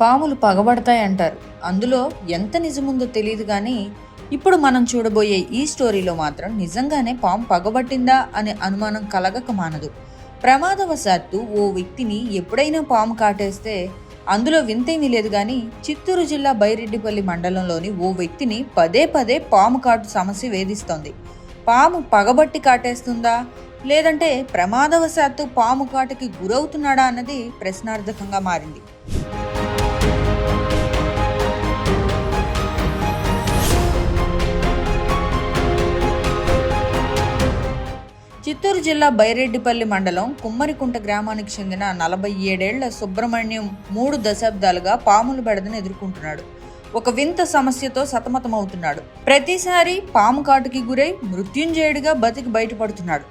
పాములు పగబడతాయి అంటారు అందులో ఎంత నిజముందో తెలియదు కానీ ఇప్పుడు మనం చూడబోయే ఈ స్టోరీలో మాత్రం నిజంగానే పాము పగబట్టిందా అనే అనుమానం కలగక మానదు. ప్రమాదవశాత్తు ఓ వ్యక్తిని ఎప్పుడైనా పాము కాటేస్తే అందులో వింతేమీ లేదు కానీ చిత్తూరు జిల్లా బైరెడ్డిపల్లి మండలంలోని ఓ వ్యక్తిని పదే పదే పాము కాటు సమస్య వేధిస్తోంది. పాము పగబట్టి కాటేస్తుందా? లేదంటే ప్రమాదవశాత్తు పాము కాటుకి గురవుతున్నాడా అన్నది ప్రశ్నార్థకంగా మారింది. చిత్తూరు జిల్లా బైరెడ్డిపల్లి మండలం కుమ్మరికుంట గ్రామానికి చెందిన నలభై ఏడేళ్ళ సుబ్రహ్మణ్యం మూడు దశాబ్దాలుగా పాముల బెడదను ఎదుర్కొంటున్నాడు. ఒక వింత సమస్యతో సతమతమవుతున్నాడు. ప్రతిసారి పాము కాటుకి గురై మృత్యుంజయుడిగా బతికి బయటపడుతున్నాడు.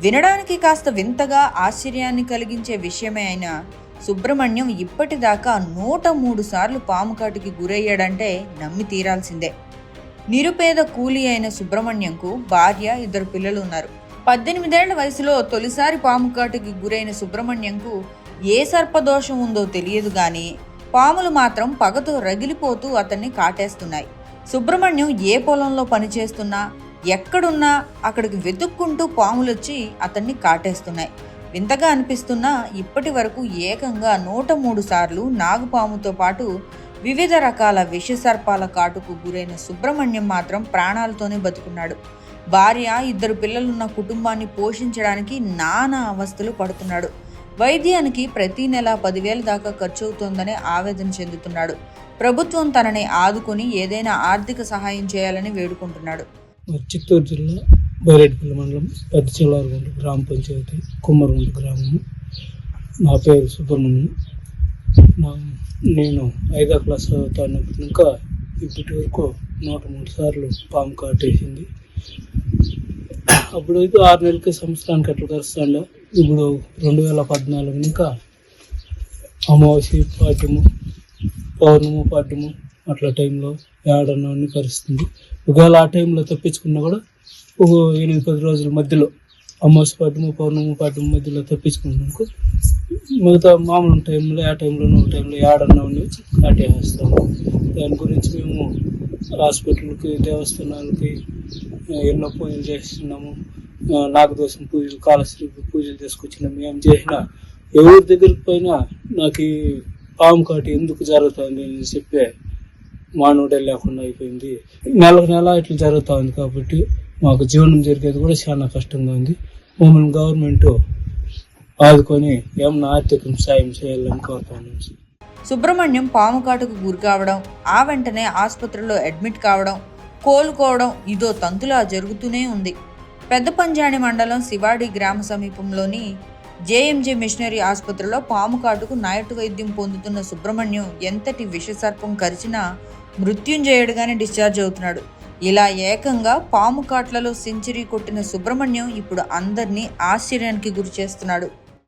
వినడానికి కాస్త వింతగా ఆశ్చర్యాన్ని కలిగించే విషయమే అయినా సుబ్రహ్మణ్యం ఇప్పటిదాకా నూట మూడు సార్లు పాము కాటుకి గురయ్యాడంటే నమ్మి తీరాల్సిందే. నిరుపేద కూలీ అయిన సుబ్రహ్మణ్యంకు భార్య ఇద్దరు పిల్లలు ఉన్నారు. పద్దెనిమిదేళ్ళ వయసులో తొలిసారి పాము కాటుకి గురైన సుబ్రహ్మణ్యంకు ఏ సర్పదోషం ఉందో తెలియదు గాని పాములు మాత్రం పగతో రగిలిపోతూ అతన్ని కాటేస్తున్నాయి. సుబ్రహ్మణ్యం ఏ పొలంలో పనిచేస్తున్నా ఎక్కడున్నా అక్కడికి వెతుక్కుంటూ పాములొచ్చి అతన్ని కాటేస్తున్నాయి. వింతగా అనిపిస్తున్నా ఇప్పటి వరకు ఏకంగా నూట మూడు సార్లు నాగుపాముతో పాటు వివిధ రకాల విషసర్పాల కాటుకు గురైన సుబ్రహ్మణ్యం మాత్రం ప్రాణాలతోనే బతుకున్నాడు. భార్య ఇద్దరు పిల్లలున్న కుటుంబాన్ని పోషించడానికి నానా అవస్థలు పడుతున్నాడు. వైద్యానికి ప్రతి నెల పదివేల దాకా ఖర్చు అవుతోందని ఆవేదన చెందుతున్నాడు. ప్రభుత్వం తనని ఆదుకొని ఏదైనా ఆర్థిక సహాయం చేయాలని వేడుకుంటున్నాడు. చిత్తూరు జిల్లా బైరెడ్పల్లి మండలం పెద్ద గ్రామ పంచాయతీ కుమ్మరుగుంట గ్రామము. నా పేరు సుబ్రహ్మణ్యం. నేను ఐదో క్లాస్ చదువుతానప్పుడు ఇంకా ఇప్పటి వరకు నూట మూడు సార్లు పాము కాటేసింది అప్పుడైతే ఆరు నెలలకి సంవత్సరానికి అట్లా కలుస్తాండే ఇప్పుడు రెండు వేల పద్నాలుగు ఇంకా అమావాస్య పాఠ్యము పౌర్ణము పాఠ్యము అట్లా టైంలో ఏడన్నా అన్ని ఒకవేళ ఆ టైంలో తప్పించుకున్నా కూడా ఒక ఎనిమిది పది రోజుల మధ్యలో అమావాస్య పాఠ్యము పౌర్ణమి పాఠ్యము మధ్యలో తప్పించుకున్నాను మిగతా మామూలు టైంలో ఆ టైంలో ఒక టైంలో ఏడన్నా ఉండి కాటేస్తాము దాని గురించి మేము హాస్పిటల్కి దేవస్థానాలకి ఎన్నో పూజలు చేస్తున్నాము. నాగదోషం పూజలు కాలశ్రీ పూజలు తీసుకొచ్చినాము ఏం చేసినా ఎవరి దగ్గరికి పోయినా నాకు ఈ పాము కాటి ఎందుకు జరుగుతుంది అని చెప్పే మానవుడే లేకుండా అయిపోయింది. నెలకు నెల ఇట్లా జరుగుతూ ఉంది కాబట్టి మాకు జీవనం జరిగేది కూడా చాలా కష్టంగా ఉంది. మమ్మల్ని గవర్నమెంట్ ఆదుకొని ఏమన్నా ఆర్థిక సాయం చేయాలని కోరుతాను. సుబ్రహ్మణ్యం పాము కాటుకు గురి కావడం ఆ వెంటనే ఆసుపత్రిలో అడ్మిట్ కావడం కోలుకోవడం ఇదో తంతులా జరుగుతూనే ఉంది. పెద్ద పంజాణి మండలం శివాడి గ్రామ సమీపంలోని జేఎంజే మిషనరీ ఆసుపత్రిలో పాము కాటుకు నాయటు వైద్యం పొందుతున్న సుబ్రహ్మణ్యం ఎంతటి విషసర్పం కరిచినా మృత్యుంజయుడుగానే డిశ్చార్జ్ అవుతున్నాడు. ఇలా ఏకంగా పాము కాట్లలో సెంచరీ కొట్టిన సుబ్రహ్మణ్యం ఇప్పుడు అందరినీ ఆశ్చర్యానికి గురి చేస్తున్నాడు